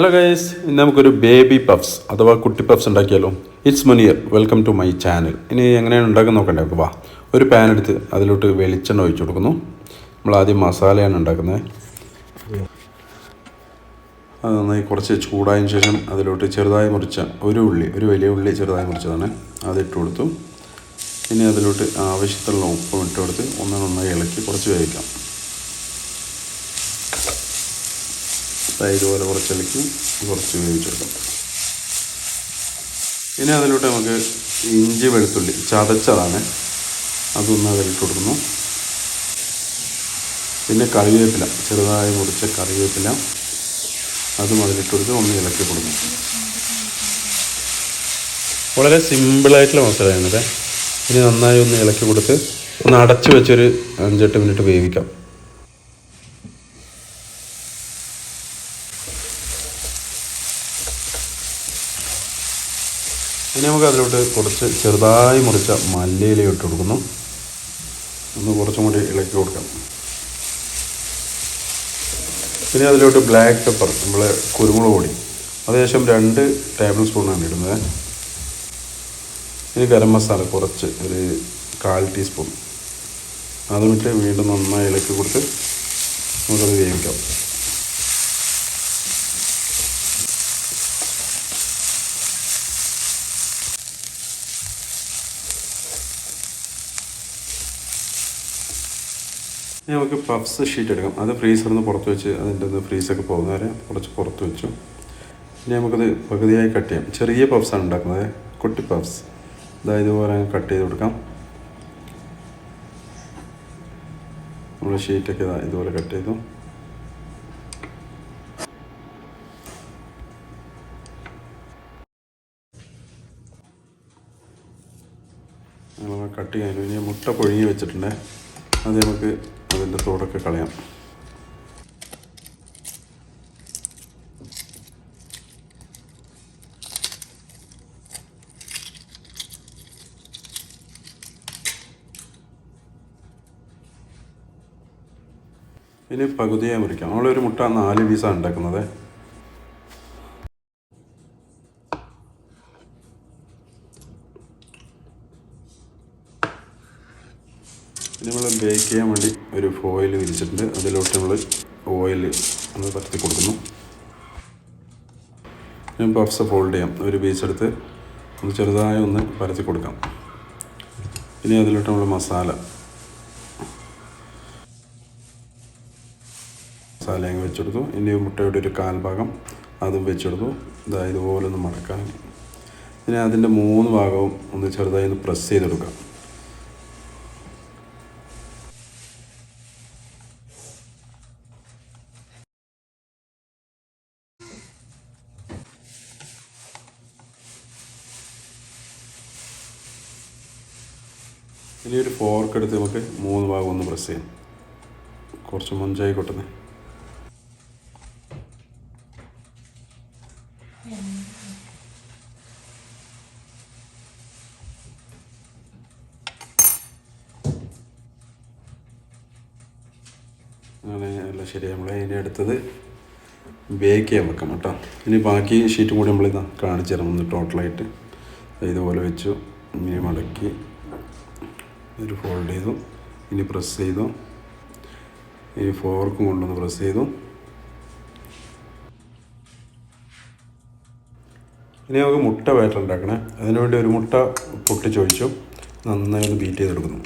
Hello guys ഇന്ന് നമുക്കൊരു baby puffs അഥവാ കുട്ടി പഫ്സ് ഉണ്ടാക്കിയാലോ? It's Muniyar welcome to my channel ഇനി എങ്ങനെയാണ് ഉണ്ടാക്കുന്ന നോക്കണ്ടേ? നമുക്ക് വാ. ഒരു പാൻ എടുത്ത് അതിലോട്ട് വെളിച്ചെണ്ണ ഒഴിച്ചു കൊടുക്കുന്നു. നമ്മൾ ആദ്യം മസാലയാണ് ഉണ്ടാക്കുന്നത്. അത് നന്നായി കുറച്ച് ചൂടായതിന് ശേഷം അതിലോട്ട് ചെറുതായി മുറിച്ച ഒരു ഉള്ളി ഒരു വലിയ ഉള്ളി ചെറുതായി മുറിച്ചതാണ്. അതിട്ട് കൊടുത്തു. ഇനി അതിലോട്ട് ആവശ്യത്തിലുള്ള ഉപ്പും ഇട്ട് കൊടുത്ത് ഒന്ന് നന്നായി ഇളക്കി കുറച്ച് വേവിക്കാം. ദാ പോലെ കുറച്ച് ഇളക്കി കുറച്ച് വേവിച്ചെടുക്കാം. ഇനി അതിലോട്ട് നമുക്ക് ഇഞ്ചി വെളുത്തുള്ളി ചതച്ചതാണ്. അതൊന്ന് അതിലിട്ട് കൊടുക്കുന്നു. പിന്നെ കറിവേപ്പില ചെറുതായി മുറിച്ച കറിവേപ്പില അതും അതിലിട്ട് കൊടുത്ത് ഒന്ന് ഇളക്കി കൊടുക്കും വളരെ സിമ്പിളായിട്ടുള്ള മസാലയാണിത്. ഇനി നന്നായി ഒന്ന് ഇളക്കി കൊടുത്ത് ഒന്ന് അടച്ചു വെച്ചൊരു അഞ്ചെട്ട് മിനിറ്റ് വേവിക്കാം. ഇനി നമുക്ക് അതിലോട്ട് കുറച്ച് ചെറുതായി മുറിച്ച മല്ലിയില ഇട്ട് കൊടുക്കുന്നു. ഒന്ന് കുറച്ചും കൂടി ഇളക്കി കൊടുക്കാം. പിന്നെ അതിലോട്ട് ബ്ലാക്ക് പെപ്പർ നമ്മൾ കുരുമുളക് പൊടി. അത്യാവശ്യം രണ്ട് ടേബിൾ സ്പൂണാണ് ഇടുന്നത്. ഇനി ഗരം മസാല കുറച്ച് ഒരു കാൽ ടീസ്പൂൺ അതും ഇട്ട് വീണ്ടും നന്നായി ഇളക്കി കൊടുത്ത് നമുക്കത് വേവിക്കാം. ഇനി നമുക്ക് പഫ്സ് ഷീറ്റ് എടുക്കാം. അത് ഫ്രീസറിൽ നിന്ന് പുറത്ത് വെച്ച് അതിന്റെ ഒന്ന് ഫ്രീസൊക്കെ പോകുന്ന വരെ കുറച്ച് പുറത്ത് വെച്ചു. ഇനി നമുക്കത് പകുതിയായി കട്ട് ചെയ്യാം. ചെറിയ പഫ്സാണ് ഉണ്ടാക്കുന്നത്. കുട്ടി പഫ്സ് അതായത് ഇതുപോലെ കട്ട് ചെയ്ത് കൊടുക്കാം. നമ്മൾ ഷീറ്റൊക്കെ ഇതാ ഇതുപോലെ കട്ട് ചെയ്തു. കട്ട് ചെയ്യാനും. ഇനി മുട്ട പൊഴുങ്ങി വെച്ചിട്ടുണ്ട്. അത് നമുക്ക് അതിന്റെ തോടൊക്കെ കളയാം. ഇനി പകുതിയായി മുറിക്കാം. നമ്മളൊരു മുട്ട നാല് പീസാണ് ഉണ്ടാക്കുന്നത്. നമ്മൾ ബേക്ക് ചെയ്യാൻ വേണ്ടി ഒരു ഫോയിൽ വിരിച്ചിട്ടുണ്ട്. അതിലോട്ട് നമ്മൾ ഓയിൽ ഒന്ന് പരത്തി കൊടുക്കുന്നു. ഞാൻ പഫ്സ് ഫോൾഡ് ചെയ്യാം. ഒരു പീസ് എടുത്ത് ഒന്ന് ചെറുതായി ഒന്ന് പരത്തി കൊടുക്കാം. ഇനി അതിലോട്ട് നമ്മൾ മസാല മസാല അങ്ങ് വെച്ചെടുത്തു. ഇനി മുട്ടയുടെ ഒരു കാൽഭാഗം അതും വെച്ചെടുത്തു. ഇതാ ഇതുപോലെ ഒന്ന് മടക്കാൻ. ഇനി അതിന്റെ മൂന്ന് ഭാഗവും ഒന്ന് ചെറുതായി ഒന്ന് പ്രസ് ചെയ്തെടുക്കാം. ഇനി ഒരു ഫോർക്ക് എടുത്ത് നമുക്ക് മൂന്ന് ഭാഗം ഒന്ന് പ്രസ് ചെയ്യാം. കുറച്ച് മഞ്ചായി കൊട്ടുന്നത് അല്ല ശരി നമ്മൾ ഇനി അടുത്തത് ബേക്ക് ചെയ്യാൻ വെക്കാം കേട്ടോ. ഇനി ബാക്കി ഷീറ്റും കൂടി നമ്മൾ ഇതാ കാണിച്ചു തരാം. ഒന്ന് ടോട്ടലായിട്ട് ഇതുപോലെ വെച്ചു. ഇങ്ങനെ മടക്കി. ഒരു ഫോൾഡ് ചെയ്തു. ഇനി പ്രസ് ചെയ്തു. ഇനി ഫോർക്കും കൊണ്ടൊന്ന് പ്രസ് ചെയ്തു. ഇനി നമുക്ക് മുട്ട ബാറ്റർ അതിനുവേണ്ടി ഒരു മുട്ട പൊട്ടിച്ചൊഴിച്ചു. നന്നായി ഒന്ന് ബീറ്റ് ചെയ്തെടുക്കുന്നു.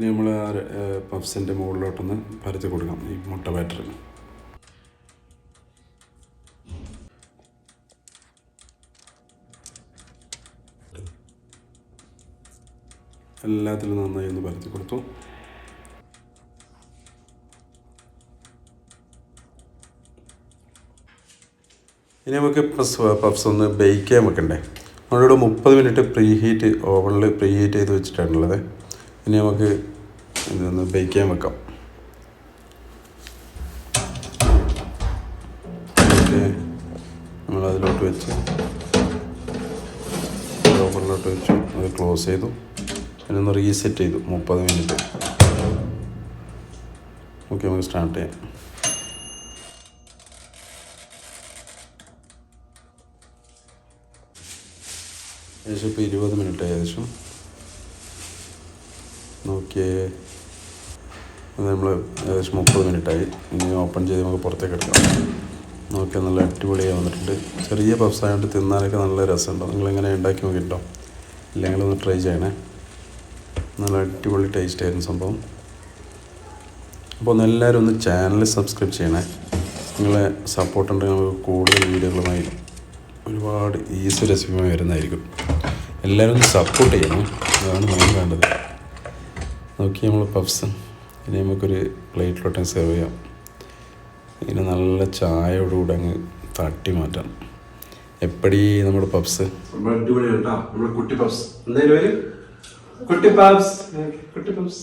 ഇനി നമ്മൾ ആ പഫ്സിന്റെ മുകളിലോട്ടൊന്ന് പരത്തി കൊടുക്കാം ഈ മുട്ട ബാറ്റർ എല്ലാത്തിലും നന്നായി ഒന്ന് പരത്തി കൊടുത്തു. ഇനി നമുക്ക് പഫ്സ് പഫ്സ് ഒന്ന് ബേക്ക് ചെയ്യാൻ വെക്കണ്ടേ? നമ്മളിവിടെ മുപ്പത് മിനിറ്റ് പ്രീ ഹീറ്റ് ഓവനിൽ പ്രീ ഹീറ്റ് ചെയ്ത് വെച്ചിട്ടാണുള്ളത്. ഇനി നമുക്ക് ഇതൊന്ന് ബേക്ക് ചെയ്യാൻ വെക്കാം. നമ്മളതിലോട്ട് വെച്ച് ഓഫറിലോട്ട് വെച്ചു അത് ക്ലോസ് ചെയ്തു. പിന്നെ ഒന്ന് റീസെറ്റ് ചെയ്തു. മുപ്പത് മിനിറ്റ് ഓക്കെ നമുക്ക് സ്റ്റാർട്ട് ചെയ്യാം. ഏകദേശം ഇപ്പോൾ ഇരുപത് മിനിറ്റ് ഏകദേശം. നോക്കിയേ. അത് നമ്മൾ ഏകദേശം മുപ്പത് മിനിറ്റായി. ഇനി ഓപ്പൺ ചെയ്ത് നമുക്ക് പുറത്തേക്ക് എടുക്കാം. നോക്കിയാൽ നല്ല അടിപൊളിയായി വന്നിട്ടുണ്ട്. ചെറിയ പഫ്സായിട്ട് തിന്നാനൊക്കെ നല്ല രസമുണ്ടോ. നിങ്ങളിങ്ങനെ ഉണ്ടാക്കി നോക്കിയിട്ടുണ്ടോ? ഇല്ലെങ്കിൽ ഒന്ന് ട്രൈ ചെയ്യണേ. നല്ല അടിപൊളി ടേസ്റ്റ് ആയിരുന്നു സംഭവം. അപ്പോൾ ഒന്ന് എല്ലാവരും ഒന്ന് ചാനൽ സബ്സ്ക്രൈബ് ചെയ്യണേ. നിങ്ങളെ സപ്പോർട്ട് ഉണ്ടെങ്കിൽ നമുക്ക് കൂടുതൽ വീഡിയോകളുമായി ഒരുപാട് ഈസി റെസിപ്പിയുമായി വരുന്നതായിരിക്കും. എല്ലാവരും സപ്പോർട്ട് ചെയ്യണം. അതാണ് നമുക്ക് വേണ്ടത്. നോക്കി നമ്മൾ പഫ്സ് ഇനി നമുക്കൊരു പ്ലേറ്റിലോട്ട് സെർവ് ചെയ്യാം. ഇനി നല്ല ചായയോടുകൂടെ അങ്ങ് തട്ടി മാറ്റാം. എപ്പടി നമ്മുടെ അടിപൊളിയാണ് കേട്ടോ നമ്മുടെ കുട്ടി എന്തായാലും കുട്ടി പഫ്സ്